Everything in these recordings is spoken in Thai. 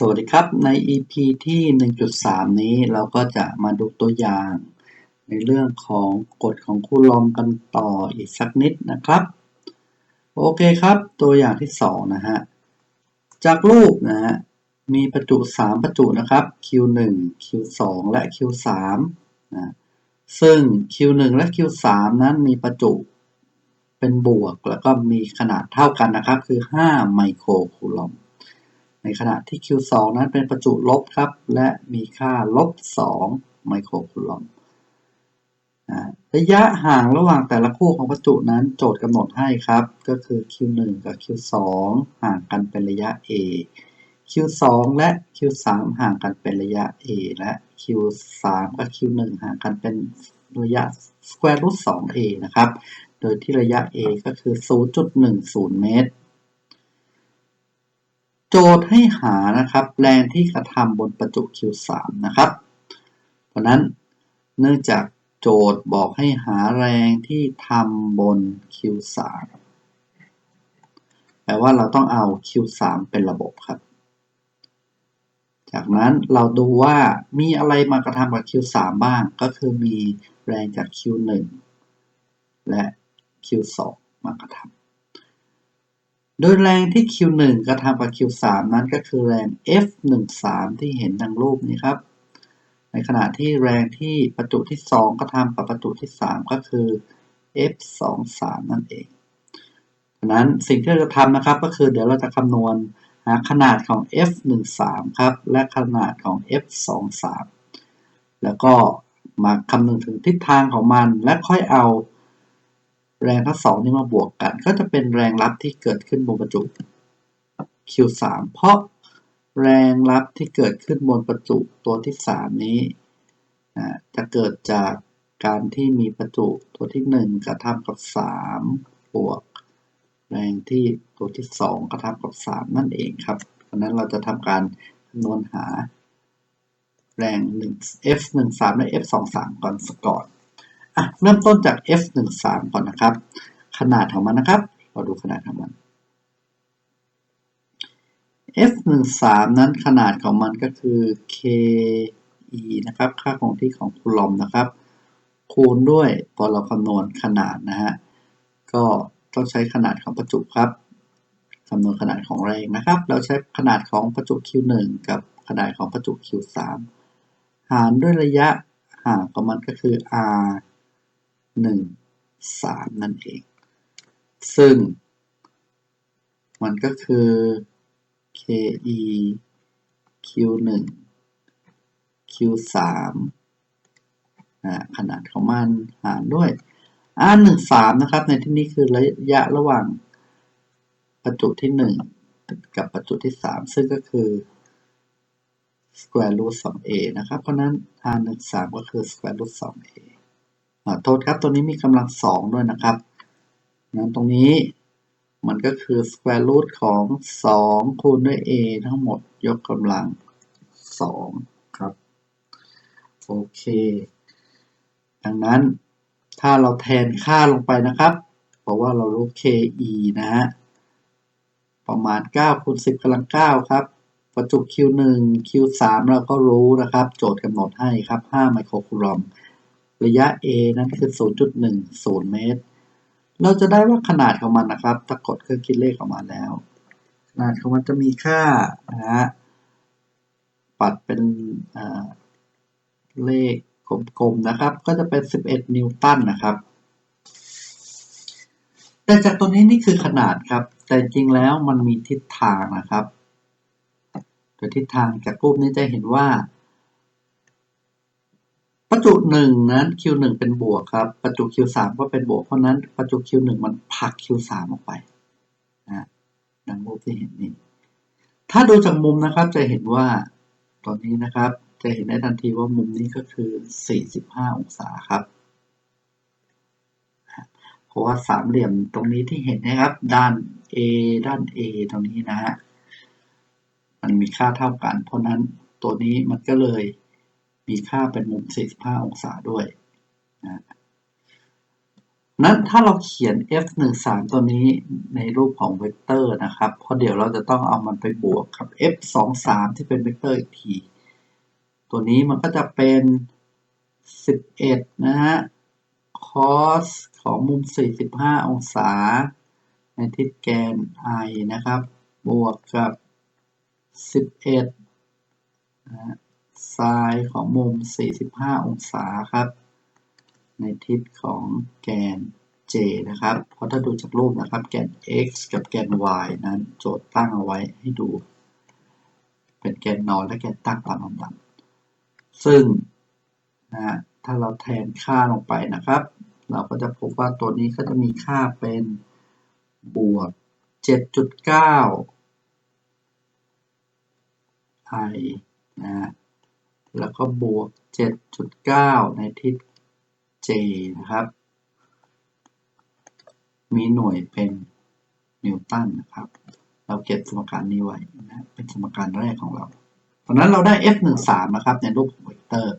สวัสดีครับใน EP ที่ 1.3 นี้เราก็จะมาดูตัวอย่าง ในเรื่องของกฎของคูลอมกันต่ออีกสักนิดนะครับ โอเคครับตัวอย่างที่ 2 นะฮะ จากรูปนะฮะมีประจุ 3 ประจุนะครับ Q1 Q2 และ Q3 นะซึ่ง Q1 และ Q3 นั้นมีประจุเป็นบวก แล้วก็มีขนาดเท่ากันนะครับ คือ 5 ไมโครคูลอม ในขณะที่ Q2 นั้นเป็นประจุลบครับ และมีค่าลบ 2 ไมโครคูลอมระยะห่างระหว่างแต่ละคู่ของประจุนั้นโจทย์กำหนดให้ครับ ก็คือ Q1 กับ Q2 ห่างกันเป็นระยะ a Q2 และ Q3 ห่างกันเป็นระยะ a และ Q3 กับ Q1 ห่างกันเป็นระยะ square root 2a นะครับ โดยที่ระยะ a ก็คือ 0.10 เมตร จทย์ให้หานะครับแรงที่กระทำบนประจุ Q3 นะครับ เพราะนั้นเนื่องจากโจทย์บอกให้หาแรงที่ทำบน Q3 แปลว่าเราต้องเอา Q3 เป็นระบบครับ จากนั้นเราดูว่ามีอะไรมากระทำกับ Q3 บ้าง ก็คือมีแรงจาก Q1 และ Q2 มากระทำ โดยแรงที่ Q1 กระทำกับ Q3 นั้นก็คือแรง F13 ที่เห็นดังรูปนี้ครับ ในขณะที่แรงที่ประจุที่ 2 กระทำกับประจุที่ 3 ก็คือ F23 นั่นเองดังนั้นสิ่งที่เราจะทำนะครับก็คือเดี๋ยวเราจะคำนวณหาขนาดของ F13 ครับ และขนาดของ F23 แล้วก็มาคำนึงถึงทิศทางของมันและค่อยเอา แรงทั้งสองนี้มาบวกกัน ก็จะเป็นแรงรับที่เกิดขึ้นบนประจุ Q3 เพราะแรงรับที่เกิดขึ้นบนประจุตัวที่ 3 นี้จะเกิดจากการที่มีประจุตัวที่ 1 กระทำกับ 3 บวก แรงที่ตัวที่ 2 กระทำกับ 3 นั่นเองครับเพราะนั้นเราจะทำการคำนวณหาแรง1 F13 และ F23 ก่อนสก่อน อะเริ่มต้นจาก F13 ก่อนนะครับ ขนาดของมันนะครับ เราดูขนาดของมัน F13 นั้นขนาดของมันก็คือ ke นะครับ ค่าคงที่ของคูลอมนะครับ คูณด้วยพอเราคำนวณขนาดนะฮะ ก็ต้องใช้ขนาดของประจุครับคำนวณขนาดของแรงนะครับ เราใช้ขนาดของประจุ Q1 กับขนาดของประจุ Q3 หารด้วยระยะห่างของมันก็คือ R 1 3นั่นเอง ซึ่ง มันก็คือ ke q1 q3 ขนาดของมันหารด้วย r 1 3นะครับ ในที่นี้คือระยะระหว่างประจุที่1กับประจุที่3ซึ่งก็คือ square root 2a นะครับ เพราะนั้น r 1 3ก็คือ square root 2a โทษครับตัวนี้มีกำลัง2ด้วยนะครับนั้นตรงนี้มันก็คือ square root ของ 2 คูณด้วย a ทั้งหมดยกกำลัง 2 ครับ โอเค ดังนั้นถ้าเราแทนค่าลงไปนะครับ เพราะว่าเรารู้ ke นะฮะ ประมาณ 9 คูณ 10กำลัง 9 ครับ ประจุ q1 q3 เราก็รู้นะครับ โจทย์กำหนดให้ครับ 5 ไมโครคูลอม ระยะ a นั้นคือ 0.10 เมตร เราจะได้ว่าขนาดของมันนะครับถ้ากดเครื่องคิดเลขออกมาแล้ว ขนาดของมันจะมีค่านะฮะปัดเป็นเลขกลมๆนะครับ ก็จะเป็น 11 นิวตันนะครับ แต่จากตัวนี้นี่คือขนาดครับ แต่จริงแล้วมันมีทิศทางนะครับโดยทิศทางจากรูปนี้จะเห็นว่า ประจุหนึ่งนั้น Q1 เป็นบวกครับ ประจุ Q3 ก็เป็นบวก เพราะนั้นประจุ Q1 มันผลัก Q3 ออกไปนะดังรูปที่เห็นนี้ ถ้าดูจากมุมนะครับจะเห็นว่าตอนนี้นะครับ จะเห็นได้ทันทีว่ามุมนี้ก็คือ 45 องศาครับ เพราะว่าสามเหลี่ยมตรงนี้ที่เห็นนะครับ ด้าน A ด้าน A ตรงนี้นะฮะ มันมีค่าเท่ากัน เพราะนั้นตัวนี้มันก็เลย มีค่าเป็นมุม 45 องศาด้วยนะนั้นถ้าเราเขียน f 1 3ตัวนี้ในรูปของเวกเตอร์นะครับ เพราะเดี๋ยวเราจะต้องเอามันไปบวกกับ f 2 3ที่เป็นเวกเตอร์อีกที ตัวนี้มันก็จะเป็น 11 นะฮะ cos ของมุม 45 องศา ในทิศแกน i นะครับ บวกกับ 11นะ ฮะ sin ของมุม 45 องศาครับ ในทิศของแกน j นะครับ เพราะถ้าดูจากรูปนะครับ แกน x กับแกน y นั้น โจทย์ตั้งเอาไว้ให้ดู เป็นแกนนอนและแกนตั้งตามลำดับ ซึ่งนะถ้าเราแทนค่าลงไปนะครับ เราก็จะพบว่าตัวนี้ก็จะมีค่าเป็นบวก 7.9 i นะ แล้วก็บวก 7.9 ในทิศ j นะครับ มีหน่วยเป็นนิวตันนะครับ เราเก็บสมการนี้ไว้นะเป็นสมการแรกของเราเพราะนั้นเราได้ f 1 3นะครับ ในรูปของเวกเตอร์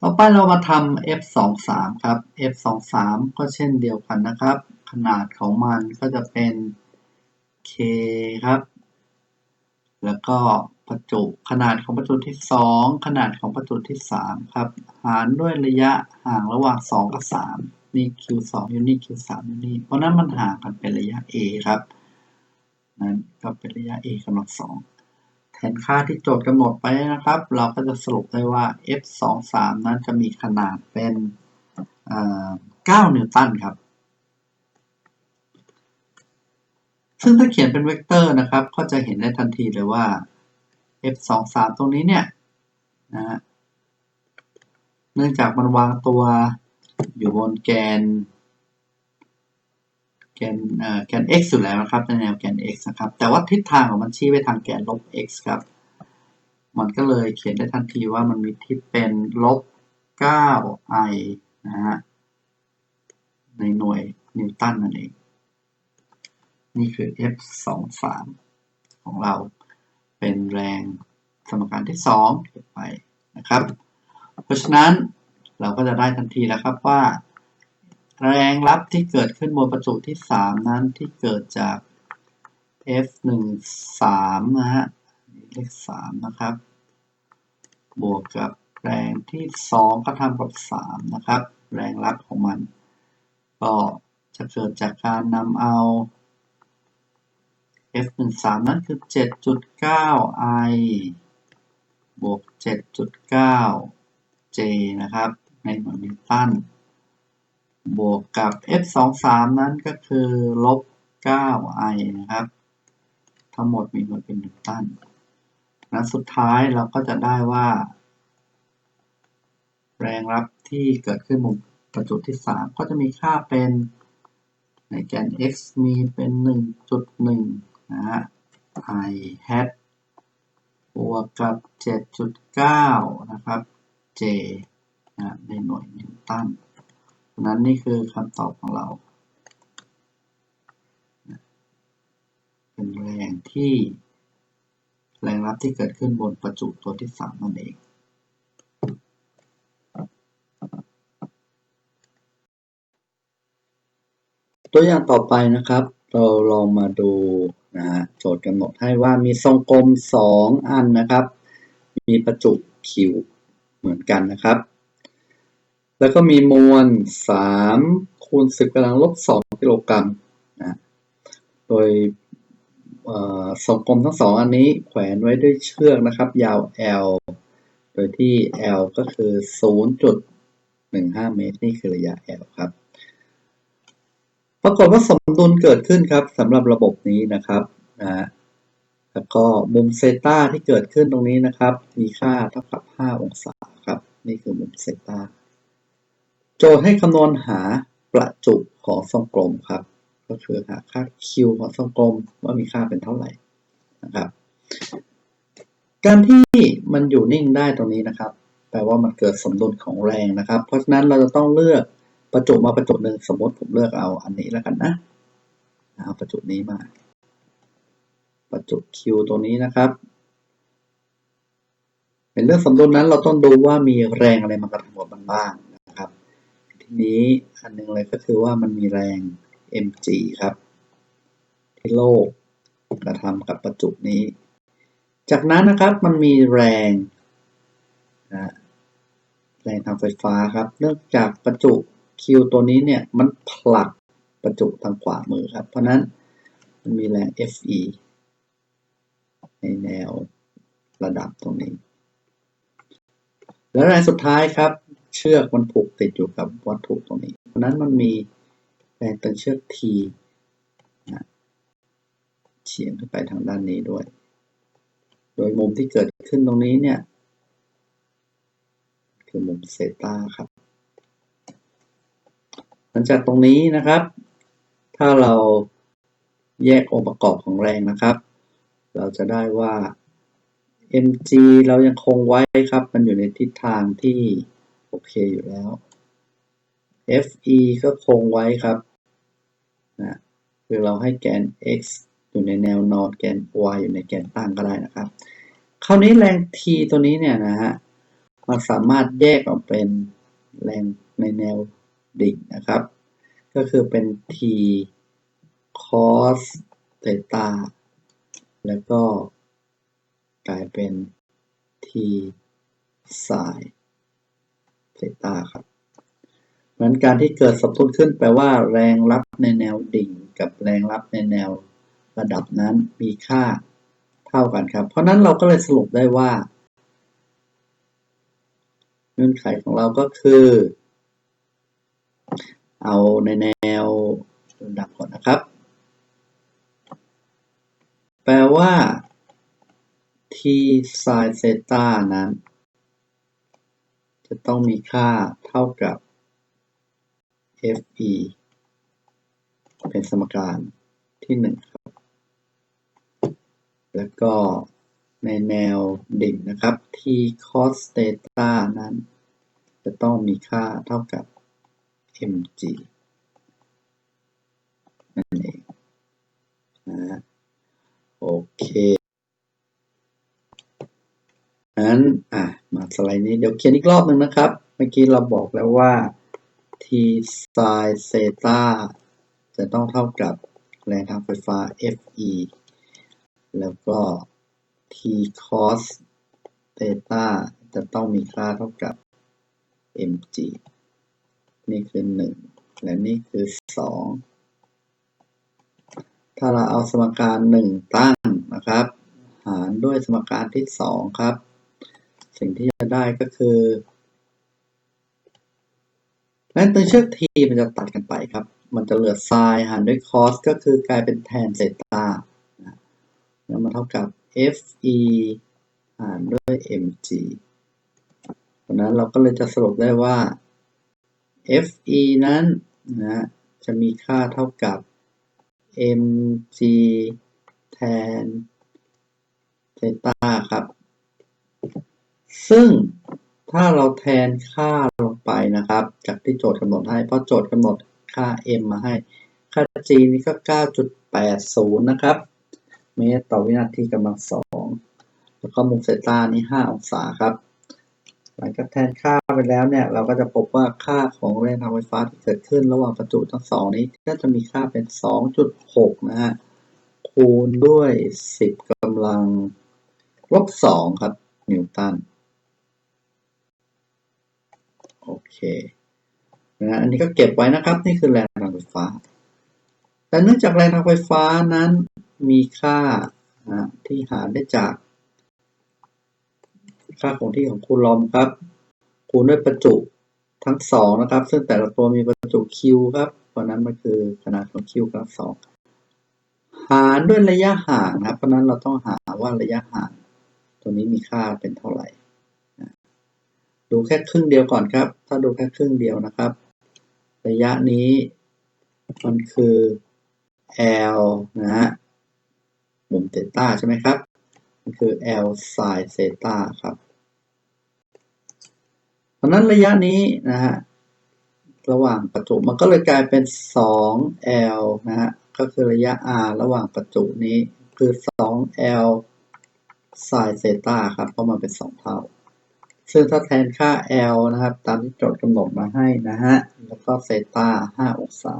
ต่อไปเรามาทำ f 2 3ครับ f 2 3ก็เช่นเดียวกันนะครับ ขนาดของมันก็จะเป็น k ครับ แล้วก็ประจุขนาดของประจุที่ 2 ขนาดของประจุที่ 3 ครับ หารด้วยระยะห่างระหว่าง 2 กับ 3 นี่ q 2 อยู่นี่ q 3 อยู่นี่ เพราะนั้นมันห่างกันเป็นระยะ a ครับ นั้นก็เป็นระยะ a กำลังสองแทนค่าที่โจทย์กำหนดไปนะครับ เราก็จะสรุปได้ว่า f 2 3 นั้นจะมีขนาดเป็น9นิวตันครับ ซึ่งถ้าเขียนเป็นเวกเตอร์นะครับ ก็จะเห็นได้ทันทีเลยว่า f 2 3ตรงนี้เนี่ยนะฮะเนื่องจากมันวางตัวอยู่บนแกน แกนแกน x อยู่แล้วนะครับในแนวแกน x นะครับ แต่ว่าทิศทางของมันชี้ไปทางแกนลบ x ครับ มันก็เลยเขียนได้ทันทีว่ามันมีทิศเป็นลบ 9i นะฮะในหน่วยนิวตันนั่นเอง นี่คือ f 2 3ของเราเป็นแรงสมการที่2เก็บไปนะครับ เพราะฉะนั้นเราก็จะได้ทันทีแล้วครับว่า แรงรับที่เกิดขึ้นบนประจุที่ 3 นั้นที่เกิดจาก F 1 3นะฮะเลข3นะครับ บวกกับแรงที่ 2 ก็ทำกับ 3 นะครับ แรงรับของมัน ก็จะเกิดจากการนำเอา F 1 3นั้นคือ7.9 i บวก7.9 j นะครับ ในหน่วยนิวตัน บวกกับ F 2 3นั้นก็คือลบ 9i นะครับ ทั้งหมดมีหน่วยเป็นนิวตันและสุดท้ายเราก็จะได้ว่า แรงรับที่เกิดขึ้นบนประจุที่ 3 ก็จะมีค่าเป็นในแกน x มีเป็น 1.1 นะฮะ i hat บวกกับ 7.9 นะครับ j นะในหน่วยนิวตันนั้นนี่คือคำตอบของเรา เป็นแรงที่แรงรับที่เกิดขึ้นบนประจุตัวที่ 3 นั่นเองตัวอย่างต่อไปนะครับ เราลองมาดู นะฮะโจทย์กำหนดให้ว่ามีทรงกลม 2 อันนะครับ มีประจุคิวเหมือนกันนะครับ แล้วก็มีมวล 3 คูณ10กำลังลบ 2 กิโลกรัมนะโดยทรงกลมทั้งสองอันนี้แขวนไว้ด้วยเชือกนะครับ ยาว L โดยที่ L ก็คือ 0.15 เมตร นี่คือระยะ L ครับ ปรากฏว่าสมดุลเกิดขึ้นครับสำหรับระบบนี้นะครับนะแล้วก็มุมเซต้าที่เกิดขึ้นตรงนี้นะครับ มีค่าเท่ากับ 5 องศาครับ นี่คือมุมเซต้าโจทย์ให้คำนวณหาประจุของทรงกลมครับ ก็คือหาค่า Q ของทรงกลมว่ามีค่าเป็นเท่าไหร่นะครับ การที่มันอยู่นิ่งได้ตรงนี้นะครับ แปลว่ามันเกิดสมดุลของแรงนะครับ เพราะฉะนั้นเราจะต้องเลือก ประจุมาประจุหนึ่งสมมติผมเลือกเอาอันนี้แล้วกันนะเอาประจุนี้มา ประจุ Q ตัวนี้นะครับ เป็นเรื่องสมดุลนั้นเราต้องดูว่ามีแรงอะไรมากระทำกับมันบ้างนะครับ ทีนี้อันหนึงเลยก็คือว่ามันมีแรง mg ครับ ที่โลกกระทำกับประจุนี้ จากนั้นนะครับมันมีแรงนะแรงทางไฟฟ้าครับ เนื่องจากประจุ Q ตัวนี้เนี่ยมันผลักประจุทางขวามือครับ เพราะนั้นมันมีแรง Fe ในแนวระดับตรงนี้ แล้วแรงสุดท้ายครับ เชือกมันผูกติดอยู่กับวัตถุตรงนี้ เพราะนั้นมันมีแรงตึงเชือก T นะเฉียงขึ้นไปทางด้านนี้ด้วย โดยมุมที่เกิดขึ้นตรงนี้เนี่ย คือมุมเซตาครับ หลังจากตรงนี้นะครับ ถ้าเราแยกองค์ประกอบของแรงนะครับ เราจะได้ว่า mg เรายังคงไว้ครับ มันอยู่ในทิศทางที่ โอเคอยู่แล้ว fe ก็คงไว้ครับนะคือเราให้แกน x อยู่ในแนวนอนแกน y อยู่ในแกนตั้งก็ได้นะครับ คราวนี้แรง t ตัวนี้เนี่ยนะฮะ มันสามารถแยกออกเป็นแรงในแนว ดิ่งนะครับ ก็คือเป็น t cos เ h ตาแล้วก็กลายเป็น t sin เ h ตาครับเพราะฉะนั้นการที่เกิดสมดุลขึ้นแปลว่าแรงรับในแนวดิ่ง กับแรงรับในแนวระดับนั้นมีค่าเท่ากันครับ เพราะนั้นเราก็เลยสรุปได้ว่า เงื่อนไขของเราก็คือ เอาในแนวดับก่อนนะครับ แปลว่า t sin เซตานั้น จะต้องมีค่าเท่ากับ fe เป็นสมการที่1ครับ แล้วก็ในแนวดิ่งนะครับ t cos เ h ตานั้น จะต้องมีค่าเท่ากับ mg นั่นเองนะโอเคงั้นอะมาสไลด์นี้เดี๋ยวเขียนอีกรอบหนึ่งนะครับ เมื่อกี้เราบอกแล้วว่า t sin เซตาจะต้องเท่ากับแรงทางไฟฟ้า Fe แล้วก็ t cos เ h ตาจะต้องมีค่าเท่ากับ mg นี่คือ 1 และนี่คือ 2 ถ้าเราเอาสมการ 1 ตั้งนะครับ หารด้วยสมการที่ 2 ครับ สิ่งที่จะได้ก็คือแรงตึงเชือก t มันจะตัดกันไปครับ มันจะเหลือ sin หารด้วย cos ก็คือกลายเป็นแทนเซตาแล้วมันเท่ากับ fe หารด้วย mg เพราะนั้นเราก็เลยจะสรุปได้ว่า fe นั้นนะจะมีค่าเท่ากับ mg แทนเซตาครับ ซึ่งถ้าเราแทนค่าลงไปนะครับ จากที่โจทย์กำหนดให้ เพราะโจทย์กำหนดค่า m มาให้ ค่า g นี่ก็ 9.80 นะครับ เมตรต่อวินาทีกำลังสอง แล้วก็มุมเซตานี่ 5 องศาครับ หลังจากแทนค่าไปแล้วเนี่ย เราก็จะพบว่าค่าของแรงทางไฟฟ้าที่เกิดขึ้นระหว่างประจุทั้งสองนี้ ก็จะมีค่าเป็น 2.6 นะฮะ คูณด้วย 10กำลังลบ2ครับ นิวตัน โอเคนะอันนี้ก็เก็บไว้นะครับ นี่คือแรงทางไฟฟ้า แต่เนื่องจากแรงทางไฟฟ้านั้นมีค่านะที่หาได้จาก ค่าของที่ของคูลอมครับ คูณด้วยประจุทั้งสองนะครับ ซึ่งแต่ละตัวมีประจุ Q ครับ เพราะนั้นมันคือขนาดของ Q กำลังสองหารด้วยระยะห่างครับ เพราะนั้นเราต้องหาว่าระยะห่าง ตัวนี้มีค่าเป็นเท่าไหร่ ดูแค่ครึ่งเดียวก่อนครับ ถ้าดูแค่ครึ่งเดียวนะครับ ระยะนี้มันคือ L นะฮะ มุมเตต้าใช่ไหมครับ มันคือ L sin เซต้าครับ เพราะนั้นระยะนี้นะฮะระหว่างประจุมันก็เลยกลายเป็น 2L นะฮะก็คือระยะ R ระหว่างประจุนี้คือ 2L sin เซตาครับเพราะมันเป็น 2 เท่า ซึ่งถ้าแทนค่า L นะครับ ตามที่โจทย์กำหนดมาให้นะฮะ แล้วก็เซตา5องศา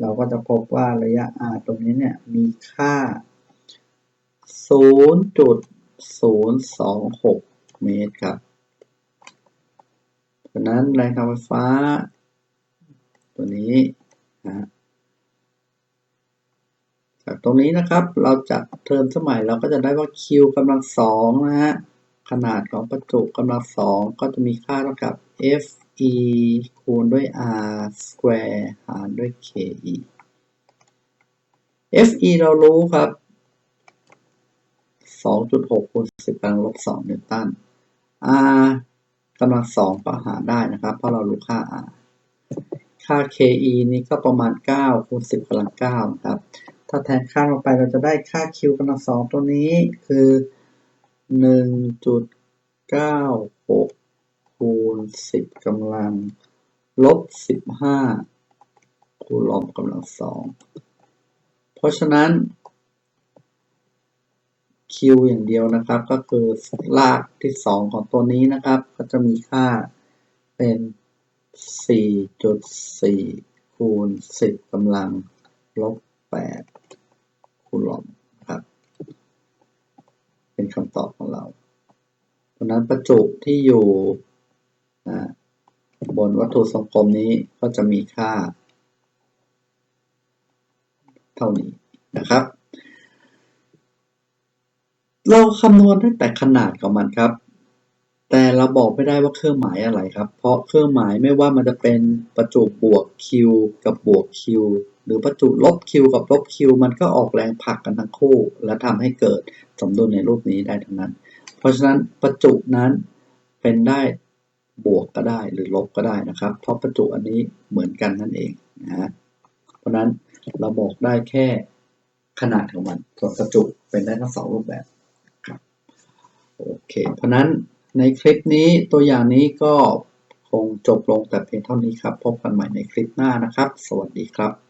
เราก็จะพบว่าระยะ r ตรงนี้เนี่ย มีค่า 0.026 เมตรครับ ฉะนั้นแรงทำไฟฟ้า ตัวนี้นะฮะจากตรงนี้นะครับ เราจัดเทอมสมัยเราก็จะได้ว่า q กำลังสองนะฮะ ขนาดของประจุกำลังสองก็จะมีค่าเท่ากับ f e คูณด้วย r square หารด้วย k e f e เรารู้ครับ 2.6คูณ10กำลังลบ2นิวตัน r กำลังสองก็หาได้นะครับ เพราะเรารู้ค่า r ค่า ke นี่ก็ประมาณ 9 คูณ 10กำลัง9นะครับ ถ้าแทนค่าลงไปเราจะได้ค่า q กำลังสองตัวนี้คือ 1.96 คูณ 10กำลังลบ 15 คูณลอมกำลังสอง เพราะฉะนั้น q อย่างเดียวนะครับ ก็คือรากที่ 2 ของตัวนี้นะครับ ก็จะมีค่าเป็น 4.4 คูณ 10กำลังลบ 8 คูณลอมครับ เป็นคำตอบของเราเพราะนั้นประจุที่อยู่บนวัตถุทรงกลมนี้ก็จะมีค่า เท่านี้นะครับ เราคำนวณได้แต่ขนาดของมันครับ แต่เราบอกไม่ได้ว่าเครื่องหมายอะไรครับ เพราะเครื่องหมายไม่ว่ามันจะเป็นประจุบวก q กับบวก q หรือประจุลบ q กับลบ q มันก็ออกแรงผลักกันทั้งคู่ และทำให้เกิดสมดุลในรูปนี้ได้ทั้งนั้น เพราะฉะนั้นประจุนั้นเป็นได้บวกก็ได้หรือลบก็ได้นะครับ เพราะประจุอันนี้เหมือนกันนั่นเองนะฮะเพราะนั้นเราบอกได้แค่ขนาดของมันส่วนประจุเป็นได้ทั้งสองรูปแบบ โอเค เพราะนั้นในคลิปนี้ตัวอย่างนี้ก็คงจบลงแต่เพียงเท่านี้ครับ พบกันใหม่ในคลิปหน้านะครับ สวัสดีครับ